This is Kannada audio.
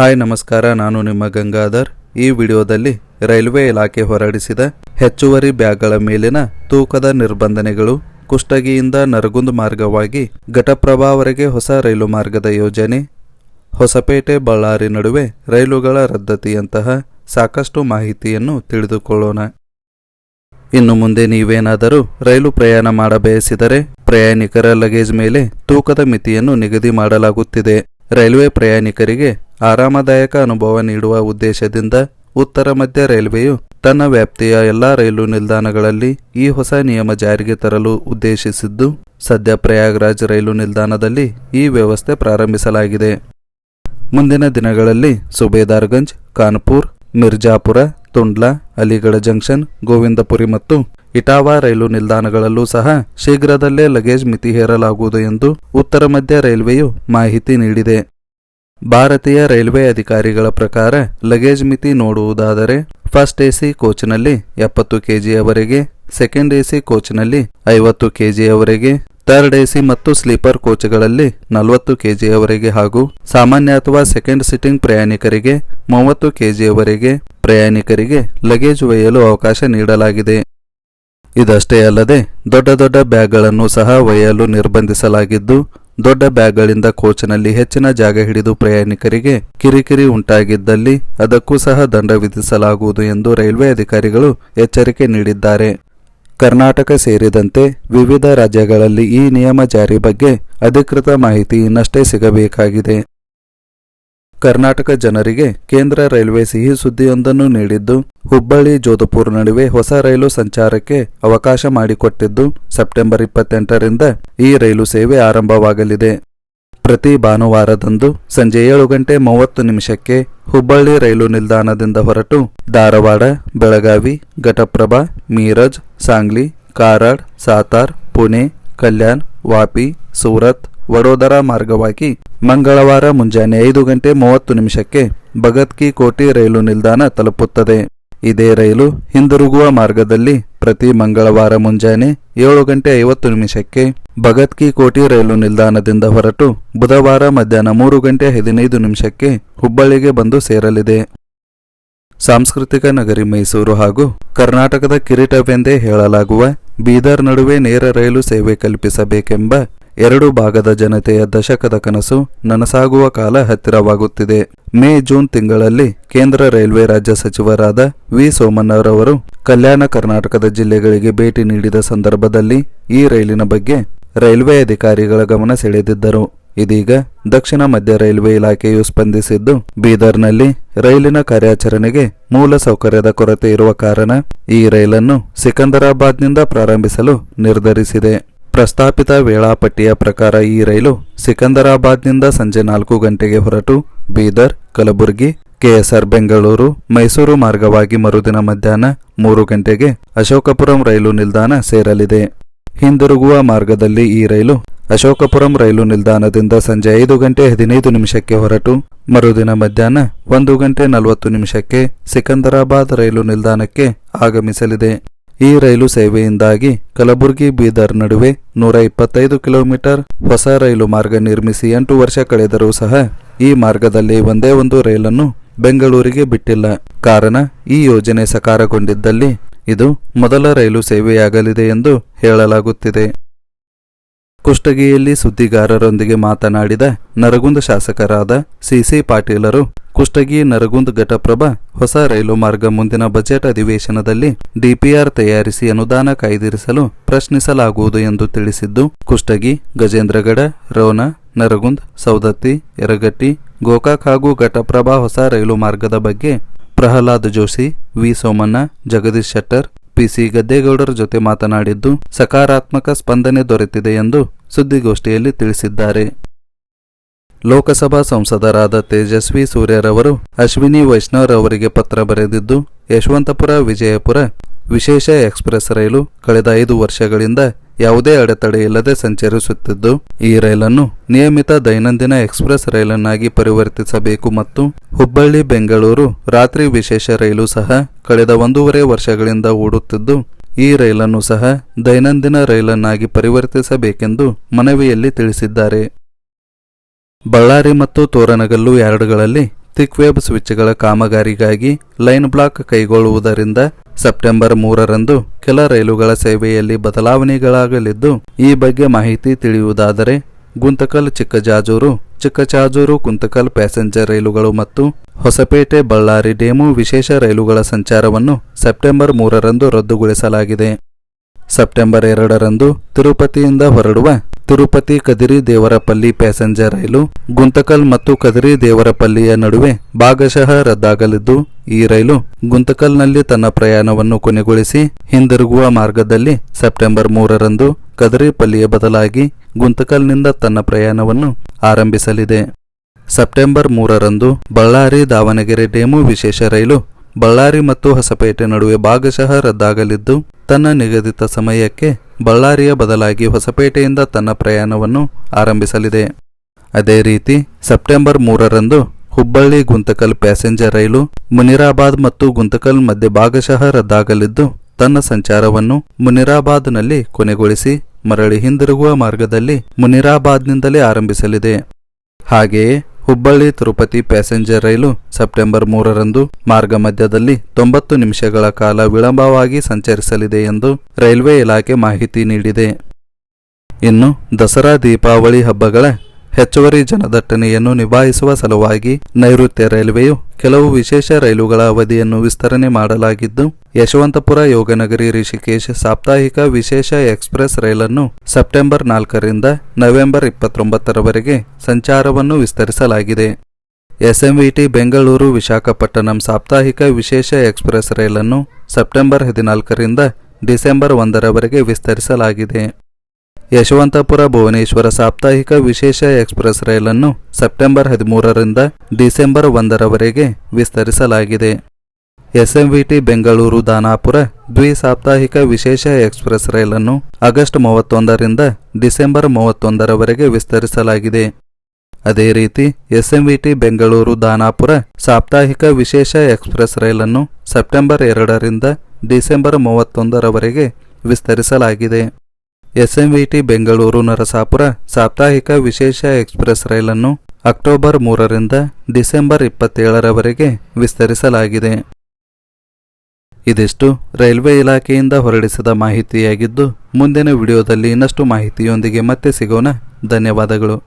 ಹಾಯ್, ನಮಸ್ಕಾರ. ನಾನು ನಿಮ್ಮ ಗಂಗಾಧರ್. ಈ ವಿಡಿಯೋದಲ್ಲಿ ರೈಲ್ವೆ ಇಲಾಖೆ ಹೊರಡಿಸಿದ ಹೆಚ್ಚುವರಿ ಬ್ಯಾಗ್ಗಳ ಮೇಲಿನ ತೂಕದ ನಿರ್ಬಂಧನೆಗಳು, ಕುಷ್ಟಗಿಯಿಂದ ನರಗುಂದ್ ಮಾರ್ಗವಾಗಿ ಘಟಪ್ರಭಾವರೆಗೆ ಹೊಸ ರೈಲು ಮಾರ್ಗದ ಯೋಜನೆ, ಹೊಸಪೇಟೆ ಬಳ್ಳಾರಿ ನಡುವೆ ರೈಲುಗಳ ರದ್ದತಿಯಂತಹ ಸಾಕಷ್ಟು ಮಾಹಿತಿಯನ್ನು ತಿಳಿದುಕೊಳ್ಳೋಣ. ಇನ್ನು ಮುಂದೆ ನೀವೇನಾದರೂ ರೈಲು ಪ್ರಯಾಣ ಮಾಡಬಯಸಿದರೆ ಪ್ರಯಾಣಿಕರ ಲಗೇಜ್ ಮೇಲೆ ತೂಕದ ಮಿತಿಯನ್ನು ನಿಗದಿ ಮಾಡಲಾಗುತ್ತಿದೆ. ರೈಲ್ವೆ ಪ್ರಯಾಣಿಕರಿಗೆ ಆರಾಮದಾಯಕ ಅನುಭವ ನೀಡುವ ಉದ್ದೇಶದಿಂದ ಉತ್ತರ ಮಧ್ಯ ರೈಲ್ವೆಯು ತನ್ನ ವ್ಯಾಪ್ತಿಯ ಎಲ್ಲಾ ರೈಲು ನಿಲ್ದಾಣಗಳಲ್ಲಿ ಈ ಹೊಸ ನಿಯಮ ಜಾರಿಗೆ ತರಲು ಉದ್ದೇಶಿಸಿದ್ದು, ಸದ್ಯ ಪ್ರಯಾಗ್ರಾಜ್ ರೈಲು ನಿಲ್ದಾಣದಲ್ಲಿ ಈ ವ್ಯವಸ್ಥೆ ಪ್ರಾರಂಭಿಸಲಾಗಿದೆ. ಮುಂದಿನ ದಿನಗಳಲ್ಲಿ ಸುಬೇದಾರ್ಗಂಜ್, ಕಾನ್ಪುರ್, ಮಿರ್ಜಾಪುರ, ತುಂಡ್ಲಾ, ಅಲಿಗಢ ಜಂಕ್ಷನ್, ಗೋವಿಂದಪುರಿ ಮತ್ತು ಇಟಾವಾ ರೈಲು ನಿಲ್ದಾಣಗಳಲ್ಲೂ ಸಹ ಶೀಘ್ರದಲ್ಲೇ ಲಗೇಜ್ ಮಿತಿ ಹೇರಲಾಗುವುದು ಎಂದು ಉತ್ತರ ಮಧ್ಯ ರೈಲ್ವೆಯು ಮಾಹಿತಿ ನೀಡಿದೆ. ಭಾರತೀಯ ರೈಲ್ವೆ ಅಧಿಕಾರಿಗಳ ಪ್ರಕಾರ ಲಗೇಜ್ ಮಿತಿ ನೋಡುವುದಾದರೆ, ಫಸ್ಟ್ ಎಸಿ ಕೋಚ್ನಲ್ಲಿ ಎಪ್ಪತ್ತು ಕೆಜಿಯವರೆಗೆ, ಸೆಕೆಂಡ್ ಎಸಿ ಕೋಚ್ನಲ್ಲಿ ಐವತ್ತು ಕೆಜಿಯವರೆಗೆ, ಥರ್ಡ್ ಎಸಿ ಮತ್ತು ಸ್ಲೀಪರ್ ಕೋಚ್ಗಳಲ್ಲಿ ನಲವತ್ತು ಕೆಜಿಯವರೆಗೆ ಹಾಗೂ ಸಾಮಾನ್ಯ ಅಥವಾ ಸೆಕೆಂಡ್ ಸಿಟ್ಟಿಂಗ್ ಪ್ರಯಾಣಿಕರಿಗೆ ಮೂವತ್ತು ಕೆಜಿಯವರೆಗೆ ಪ್ರಯಾಣಿಕರಿಗೆ ಲಗೇಜ್ ಒಯ್ಯಲು ಅವಕಾಶ ನೀಡಲಾಗಿದೆ. ಇದಷ್ಟೇ ಅಲ್ಲದೆ, ದೊಡ್ಡ ದೊಡ್ಡ ಬ್ಯಾಗ್ಗಳನ್ನು ಸಹ ಒಯ್ಯಲು ನಿರ್ಬಂಧಿಸಲಾಗಿದ್ದು ದೊಡ್ಡ ಬ್ಯಾಗ್ಗಳಿಂದ ಕೋಚ್ನಲ್ಲಿ ಹೆಚ್ಚಿನ ಜಾಗ ಹಿಡಿದು ಪ್ರಯಾಣಿಕರಿಗೆ ಕಿರಿಕಿರಿ ಉಂಟಾಗಿದ್ದಲ್ಲಿ ಅದಕ್ಕೂ ಸಹ ದಂಡ ವಿಧಿಸಲಾಗುವುದು ಎಂದು ರೈಲ್ವೆ ಅಧಿಕಾರಿಗಳು ಎಚ್ಚರಿಕೆ ನೀಡಿದ್ದಾರೆ. ಕರ್ನಾಟಕ ಸೇರಿದಂತೆ ವಿವಿಧ ರಾಜ್ಯಗಳಲ್ಲಿ ಈ ನಿಯಮ ಜಾರಿ ಬಗ್ಗೆ ಅಧಿಕೃತ ಮಾಹಿತಿ ಇನ್ನಷ್ಟೇ ಸಿಗಬೇಕಾಗಿದೆ. ಕರ್ನಾಟಕ ಜನರಿಗೆ ಕೇಂದ್ರ ರೈಲ್ವೆ ಸಿಹಿ ಸುದ್ದಿಯೊಂದನ್ನು ನೀಡಿದ್ದು, ಹುಬ್ಬಳ್ಳಿ ಜೋಧಪುರ್ ನಡುವೆ ಹೊಸ ರೈಲು ಸಂಚಾರಕ್ಕೆ ಅವಕಾಶ ಮಾಡಿಕೊಟ್ಟಿದ್ದು, ಸೆಪ್ಟೆಂಬರ್ ಇಪ್ಪತ್ತೆಂಟರಿಂದ ಈ ರೈಲು ಸೇವೆ ಆರಂಭವಾಗಲಿದೆ. ಪ್ರತಿ ಭಾನುವಾರದಂದು ಸಂಜೆ ಏಳು ಗಂಟೆ ಮೂವತ್ತು ನಿಮಿಷಕ್ಕೆ ಹುಬ್ಬಳ್ಳಿ ರೈಲು ನಿಲ್ದಾಣದಿಂದ ಹೊರಟು ಧಾರವಾಡ, ಬೆಳಗಾವಿ, ಘಟಪ್ರಭಾ, ಮೀರಜ್, ಸಾಂಗ್ಲಿ, ಕಾರಾಡ್, ಸಾತಾರ್, ಪುಣೆ, ಕಲ್ಯಾಣ್, ವಾಪಿ, ಸೂರತ್ ವಡೋದರ ಮಾರ್ಗವಾಗಿ ಮಂಗಳವಾರ ಮುಂಜಾನೆ ಐದು ಗಂಟೆ ಮೂವತ್ತು ನಿಮಿಷಕ್ಕೆ ಭಗತ್ ಕಿ ಕೋಟಿ ರೈಲು ನಿಲ್ದಾಣ ತಲುಪುತ್ತದೆ. ಇದೇ ರೈಲು ಹಿಂದಿರುಗುವ ಮಾರ್ಗದಲ್ಲಿ ಪ್ರತಿ ಮಂಗಳವಾರ ಮುಂಜಾನೆ ಏಳು ಗಂಟೆ ಐವತ್ತು ನಿಮಿಷಕ್ಕೆ ಭಗತ್ ಕಿ ಕೋಟಿ ರೈಲು ನಿಲ್ದಾಣದಿಂದ ಹೊರಟು ಬುಧವಾರ ಮಧ್ಯಾಹ್ನ ಮೂರು ಗಂಟೆ ಹದಿನೈದು ನಿಮಿಷಕ್ಕೆ ಹುಬ್ಬಳ್ಳಿಗೆ ಬಂದು ಸೇರಲಿದೆ. ಸಾಂಸ್ಕೃತಿಕ ನಗರಿ ಮೈಸೂರು ಹಾಗೂ ಕರ್ನಾಟಕದ ಕಿರೀಟವೆಂದೇ ಹೇಳಲಾಗುವ ಬೀದರ್ ನಡುವೆ ನೇರ ರೈಲು ಸೇವೆ ಕಲ್ಪಿಸಬೇಕೆಂಬ ಎರಡು ಭಾಗದ ಜನತೆಯ ದಶಕದ ಕನಸು ನನಸಾಗುವ ಕಾಲ ಹತ್ತಿರವಾಗುತ್ತಿದೆ. ಮೇ, ಜೂನ್ ತಿಂಗಳಲ್ಲಿ ಕೇಂದ್ರ ರೈಲ್ವೆ ರಾಜ್ಯ ಸಚಿವರಾದ ವಿ. ಸೋಮಣ್ಣರವರು ಕಲ್ಯಾಣ ಕರ್ನಾಟಕದ ಜಿಲ್ಲೆಗಳಿಗೆ ಭೇಟಿ ನೀಡಿದ ಸಂದರ್ಭದಲ್ಲಿ ಈ ರೈಲಿನ ಬಗ್ಗೆ ರೈಲ್ವೆ ಅಧಿಕಾರಿಗಳ ಗಮನ ಸೆಳೆದಿದ್ದರು. ಇದೀಗ ದಕ್ಷಿಣ ಮಧ್ಯ ರೈಲ್ವೆ ಇಲಾಖೆಯು ಸ್ಪಂದಿಸಿದ್ದು, ಬೀದರ್ನಲ್ಲಿ ರೈಲಿನ ಕಾರ್ಯಾಚರಣೆಗೆ ಮೂಲ ಸೌಕರ್ಯದ ಕೊರತೆ ಇರುವ ಕಾರಣ ಈ ರೈಲನ್ನು ಸಿಕಂದರಾಬಾದ್ನಿಂದ ಪ್ರಾರಂಭಿಸಲು ನಿರ್ಧರಿಸಿದೆ. ಪ್ರಸ್ತಾಪಿತ ವೇಳಾಪಟ್ಟಿಯ ಪ್ರಕಾರ ಈ ರೈಲು ಸಿಕಂದರಾಬಾದ್ನಿಂದ ಸಂಜೆ ನಾಲ್ಕು ಗಂಟೆಗೆ ಹೊರಟು ಬೀದರ್, ಕಲಬುರಗಿ, ಕೆಎಸ್ಆರ್ ಬೆಂಗಳೂರು, ಮೈಸೂರು ಮಾರ್ಗವಾಗಿ ಮರುದಿನ ಮಧ್ಯಾಹ್ನ ಮೂರು ಗಂಟೆಗೆ ಅಶೋಕಪುರಂ ರೈಲು ನಿಲ್ದಾಣ ಸೇರಲಿದೆ. ಹಿಂದಿರುಗುವ ಮಾರ್ಗದಲ್ಲಿ ಈ ರೈಲು ಅಶೋಕಪುರಂ ರೈಲು ನಿಲ್ದಾಣದಿಂದ ಸಂಜೆ ಐದು ಗಂಟೆ ಹದಿನೈದು ನಿಮಿಷಕ್ಕೆ ಹೊರಟು ಮರುದಿನ ಮಧ್ಯಾಹ್ನ ಒಂದು ಗಂಟೆ ನಲವತ್ತು ನಿಮಿಷಕ್ಕೆ ಸಿಕಂದರಾಬಾದ್ ರೈಲು ನಿಲ್ದಾಣಕ್ಕೆ ಆಗಮಿಸಲಿದೆ. ಈ ರೈಲು ಸೇವೆಯಿಂದಾಗಿ ಕಲಬುರಗಿ ಬೀದರ್ ನಡುವೆ ನೂರ ಇಪ್ಪತ್ತೈದು ಕಿಲೋಮೀಟರ್ ಹೊಸ ರೈಲು ಮಾರ್ಗ ನಿರ್ಮಿಸಿ ಎಂಟು ವರ್ಷ ಕಳೆದರೂ ಸಹ ಈ ಮಾರ್ಗದಲ್ಲಿ ಒಂದೇ ಒಂದು ರೈಲನ್ನು ಬೆಂಗಳೂರಿಗೆ ಬಿಟ್ಟಿಲ್ಲ. ಕಾರಣ ಈ ಯೋಜನೆ ಸಕಾರಗೊಂಡಿದ್ದಲ್ಲಿ ಇದು ಮೊದಲ ರೈಲು ಸೇವೆಯಾಗಲಿದೆ ಎಂದು ಹೇಳಲಾಗುತ್ತಿದೆ. ಕುಷ್ಟಗಿಯಲ್ಲಿ ಸುದ್ದಿಗಾರರೊಂದಿಗೆ ಮಾತನಾಡಿದ ನರಗುಂದ ಶಾಸಕರಾದ ಸಿಸಿ ಪಾಟೀಲರು ಕುಷ್ಟಗಿ ನರಗುಂದ್ ಘಟಪ್ರಭಾ ಹೊಸ ರೈಲು ಮಾರ್ಗ ಮುಂದಿನ ಬಜೆಟ್ ಅಧಿವೇಶನದಲ್ಲಿ ಡಿಪಿಆರ್ ತಯಾರಿಸಿ ಅನುದಾನ ಕಾಯ್ದಿರಿಸಲು ಪ್ರಶ್ನಿಸಲಾಗುವುದು ಎಂದು ತಿಳಿಸಿದ್ದು, ಕುಷ್ಟಗಿ, ಗಜೇಂದ್ರಗಡ ರೋಣ ನರಗುಂದ್ ಸೌದತ್ತಿ ಯರಗಟ್ಟಿ, ಗೋಕಾಕ್ ಹಾಗೂ ಘಟಪ್ರಭಾ ಹೊಸ ರೈಲು ಮಾರ್ಗದ ಬಗ್ಗೆ ಪ್ರಹ್ಲಾದ್ ಜೋಶಿ, ವಿ ಸೋಮಣ್ಣ, ಜಗದೀಶ್ ಶೆಟ್ಟರ್, ಪಿಸಿ ಗದ್ದೇಗೌಡರ ಜೊತೆ ಮಾತನಾಡಿದ್ದು, ಸಕಾರಾತ್ಮಕ ಸ್ಪಂದನೆ ದೊರೆತಿದೆ ಎಂದು ಸುದ್ದಿಗೋಷ್ಠಿಯಲ್ಲಿ ತಿಳಿಸಿದ್ದಾರೆ. ಲೋಕಸಭಾ ಸಂಸದರಾದ ತೇಜಸ್ವಿ ಸೂರ್ಯರವರು, ಅಶ್ವಿನಿ ವೈಷ್ಣವ್ ಅವರಿಗೆ ಪತ್ರ ಬರೆದಿದ್ದು, ಯಶವಂತಪುರ, ವಿಜಯಪುರ ವಿಶೇಷ ಎಕ್ಸ್ಪ್ರೆಸ್ ರೈಲು ಕಳೆದ ಐದು ವರ್ಷಗಳಿಂದ ಯಾವುದೇ ಅಡೆತಡೆಯಿಲ್ಲದೆ ಸಂಚರಿಸುತ್ತಿದ್ದು, ಈ ರೈಲನ್ನು ನಿಯಮಿತ ದೈನಂದಿನ ಎಕ್ಸ್ಪ್ರೆಸ್ ರೈಲನ್ನಾಗಿ ಪರಿವರ್ತಿಸಬೇಕು ಮತ್ತು ಹುಬ್ಬಳ್ಳಿ, ಬೆಂಗಳೂರು ರಾತ್ರಿ ವಿಶೇಷ ರೈಲು ಸಹ ಕಳೆದ ಒಂದೂವರೆ ವರ್ಷಗಳಿಂದ ಓಡುತ್ತಿದ್ದು, ಈ ರೈಲನ್ನು ಸಹ ದೈನಂದಿನ ರೈಲನ್ನಾಗಿ ಪರಿವರ್ತಿಸಬೇಕೆಂದು ಮನವಿಯಲ್ಲಿ ತಿಳಿಸಿದ್ದಾರೆ. ಬಳ್ಳಾರಿ ಮತ್ತು ತೋರಣಗಲ್ಲು ಯಾರ್ಡ್ಗಳಲ್ಲಿ ಥಿಕ್ ವೆಬ್ ಸ್ವಿಚ್ಗಳ ಕಾಮಗಾರಿಗಾಗಿ ಲೈನ್ ಬ್ಲಾಕ್ ಕೈಗೊಳ್ಳುವುದರಿಂದ ಸೆಪ್ಟೆಂಬರ್ ಮೂರರಂದು ಕೆಲ ರೈಲುಗಳ ಸೇವೆಯಲ್ಲಿ ಬದಲಾವಣೆಗಳಾಗಲಿದ್ದು, ಈ ಬಗ್ಗೆ ಮಾಹಿತಿ ತಿಳಿಯುವುದಾದರೆ ಗುಂತಕಲ್ ಚಿಕ್ಕಜಾಜೂರು, ಚಿಕ್ಕಚಾಜೂರು ಕುಂತಕಲ್ ಪ್ಯಾಸೆಂಜರ್ ರೈಲುಗಳು ಮತ್ತು ಹೊಸಪೇಟೆ ಬಳ್ಳಾರಿ ಡೇಮು ವಿಶೇಷ ರೈಲುಗಳ ಸಂಚಾರವನ್ನು ಸೆಪ್ಟೆಂಬರ್ ಮೂರರಂದು ರದ್ದುಗೊಳಿಸಲಾಗಿದೆ. ಸೆಪ್ಟೆಂಬರ್ ಎರಡರಂದು ತಿರುಪತಿಯಿಂದ ಹೊರಡುವ ತಿರುಪತಿ ಕದಿರಿ ದೇವರಪಲ್ಲಿ ಪ್ಯಾಸೆಂಜರ್ ರೈಲು, ಗುಂತಕಲ್ ಮತ್ತು ಕದಿರಿ ದೇವರಪಲ್ಲಿಯ ನಡುವೆ ಭಾಗಶಃ ರದ್ದಾಗಲಿದ್ದು, ಈ ರೈಲು ಗುಂತಕಲ್ನಲ್ಲಿ ತನ್ನ ಪ್ರಯಾಣವನ್ನು ಕೊನೆಗೊಳಿಸಿ ಹಿಂದಿರುಗುವ ಮಾರ್ಗದಲ್ಲಿ ಸೆಪ್ಟೆಂಬರ್ ಮೂರರಂದು ಕದರಿಪಲ್ಲಿಯ ಬದಲಾಗಿ ಗುಂತಕಲ್ನಿಂದ ತನ್ನ ಪ್ರಯಾಣವನ್ನು ಆರಂಭಿಸಲಿದೆ. ಸೆಪ್ಟೆಂಬರ್ ಮೂರರಂದು ಬಳ್ಳಾರಿ ದಾವಣಗೆರೆ ಡೇಮು ವಿಶೇಷ ರೈಲು ಬಳ್ಳಾರಿ ಮತ್ತು ಹೊಸಪೇಟೆ ನಡುವೆ ಭಾಗಶಃ ರದ್ದಾಗಲಿದ್ದು, ತನ್ನ ನಿಗದಿತ ಸಮಯಕ್ಕೆ ಬಳ್ಳಾರಿಯ ಬದಲಾಗಿ ಹೊಸಪೇಟೆಯಿಂದ ತನ್ನ ಪ್ರಯಾಣವನ್ನು ಆರಂಭಿಸಲಿದೆ. ಅದೇ ರೀತಿ, ಸೆಪ್ಟೆಂಬರ್ ಮೂರರಂದು ಹುಬ್ಬಳ್ಳಿ ಗುಂತಕಲ್ ಪ್ಯಾಸೆಂಜರ್ ರೈಲು ಮುನಿರಾಬಾದ್ ಮತ್ತು ಗುಂತಕಲ್ ಮಧ್ಯೆ ಭಾಗಶಃ ರದ್ದಾಗಲಿದ್ದು, ತನ್ನ ಸಂಚಾರವನ್ನು ಮುನಿರಾಬಾದ್ನಲ್ಲಿ ಕೊನೆಗೊಳಿಸಿ ಮರಳಿ ಹಿಂದಿರುಗುವ ಮಾರ್ಗದಲ್ಲಿ ಮುನಿರಾಬಾದ್ನಿಂದಲೇ ಆರಂಭಿಸಲಿದೆ. ಹಾಗೆಯೇ ಹುಬ್ಬಳ್ಳಿ ತಿರುಪತಿ ಪ್ಯಾಸೆಂಜರ್ ರೈಲು ಸೆಪ್ಟೆಂಬರ್ ಮೂರರಂದು ಮಾರ್ಗ ಮಧ್ಯದಲ್ಲಿ ತೊಂಬತ್ತು ನಿಮಿಷಗಳ ಕಾಲ ವಿಳಂಬವಾಗಿ ಸಂಚರಿಸಲಿದೆ ಎಂದು ರೈಲ್ವೆ ಇಲಾಖೆ ಮಾಹಿತಿ ನೀಡಿದೆ. ಇನ್ನು ದಸರಾ ದೀಪಾವಳಿ ಹಬ್ಬಗಳ ಹೆಚ್ಚುವರಿ ಜನದಟ್ಟಣೆಯನ್ನು ನಿಭಾಯಿಸುವ ಸಲುವಾಗಿ ನೈಋತ್ಯ ರೈಲ್ವೆಯು ಕೆಲವು ವಿಶೇಷ ರೈಲುಗಳ ಅವಧಿಯನ್ನು ವಿಸ್ತರಣೆ ಮಾಡಲಾಗಿದ್ದು ಯಶವಂತಪುರ ಯೋಗನಗರಿ ರಿಷಿಕೇಶ್ ಸಾಪ್ತಾಹಿಕ ವಿಶೇಷ ಎಕ್ಸ್ಪ್ರೆಸ್ ರೈಲನ್ನು ಸೆಪ್ಟೆಂಬರ್ ನಾಲ್ಕರಿಂದ ನವೆಂಬರ್ ಇಪ್ಪತ್ತೊಂಬತ್ತರವರೆಗೆ ಸಂಚಾರವನ್ನು ವಿಸ್ತರಿಸಲಾಗಿದೆ. ಎಸ್ಎಂವಿಟಿ ಬೆಂಗಳೂರು ವಿಶಾಖಪಟ್ಟಣಂ ಸಾಪ್ತಾಹಿಕ ವಿಶೇಷ ಎಕ್ಸ್ಪ್ರೆಸ್ ರೈಲನ್ನು ಸೆಪ್ಟೆಂಬರ್ ಹದಿನಾಲ್ಕರಿಂದ ಡಿಸೆಂಬರ್ ಒಂದರವರೆಗೆ ವಿಸ್ತರಿಸಲಾಗಿದೆ. ಯಶವಂತಪುರ ಭುವನೇಶ್ವರ ಸಾಪ್ತಾಹಿಕ ವಿಶೇಷ ಎಕ್ಸ್ಪ್ರೆಸ್ ರೈಲನ್ನು ಸೆಪ್ಟೆಂಬರ್ ಹದಿಮೂರರಿಂದ ಡಿಸೆಂಬರ್ ಒಂದರವರೆಗೆ ವಿಸ್ತರಿಸಲಾಗಿದೆ. ಎಸ್ಎಂವಿಟಿ ಬೆಂಗಳೂರು ದಾನಾಪುರ ದ್ವಿಸಾಪ್ತಾಹಿಕ ವಿಶೇಷ ಎಕ್ಸ್ಪ್ರೆಸ್ ರೈಲನ್ನು ಆಗಸ್ಟ್ ಮೂವತ್ತೊಂದರಿಂದ ಡಿಸೆಂಬರ್ ಮೂವತ್ತೊಂದರವರೆಗೆ ವಿಸ್ತರಿಸಲಾಗಿದೆ. ಅದೇ ರೀತಿ ಎಸ್ಎಂವಿಟಿ ಬೆಂಗಳೂರು ದಾನಾಪುರ ಸಾಪ್ತಾಹಿಕ ವಿಶೇಷ ಎಕ್ಸ್ಪ್ರೆಸ್ ರೈಲನ್ನು ಸೆಪ್ಟೆಂಬರ್ ಎರಡರಿಂದ ಡಿಸೆಂಬರ್ ಮೂವತ್ತೊಂದರವರೆಗೆ ವಿಸ್ತರಿಸಲಾಗಿದೆ. ಎಸ್ಎಂವಿಟಿ ಬೆಂಗಳೂರು ನರಸಾಪುರ ಸಾಪ್ತಾಹಿಕ ವಿಶೇಷ ಎಕ್ಸ್ಪ್ರೆಸ್ ರೈಲನ್ನು ಅಕ್ಟೋಬರ್ ಮೂರರಿಂದ ಡಿಸೆಂಬರ್ ಇಪ್ಪತ್ತೇಳರವರೆಗೆ ವಿಸ್ತರಿಸಲಾಗಿದೆ. ಇದಿಷ್ಟು ರೈಲ್ವೆ ಇಲಾಖೆಯಿಂದ ಹೊರಡಿಸಿದ ಮಾಹಿತಿಯಾಗಿದ್ದು ಮುಂದಿನ ವಿಡಿಯೋದಲ್ಲಿ ಇನ್ನಷ್ಟು ಮಾಹಿತಿಯೊಂದಿಗೆ ಮತ್ತೆ ಸಿಗೋಣ. ಧನ್ಯವಾದಗಳು.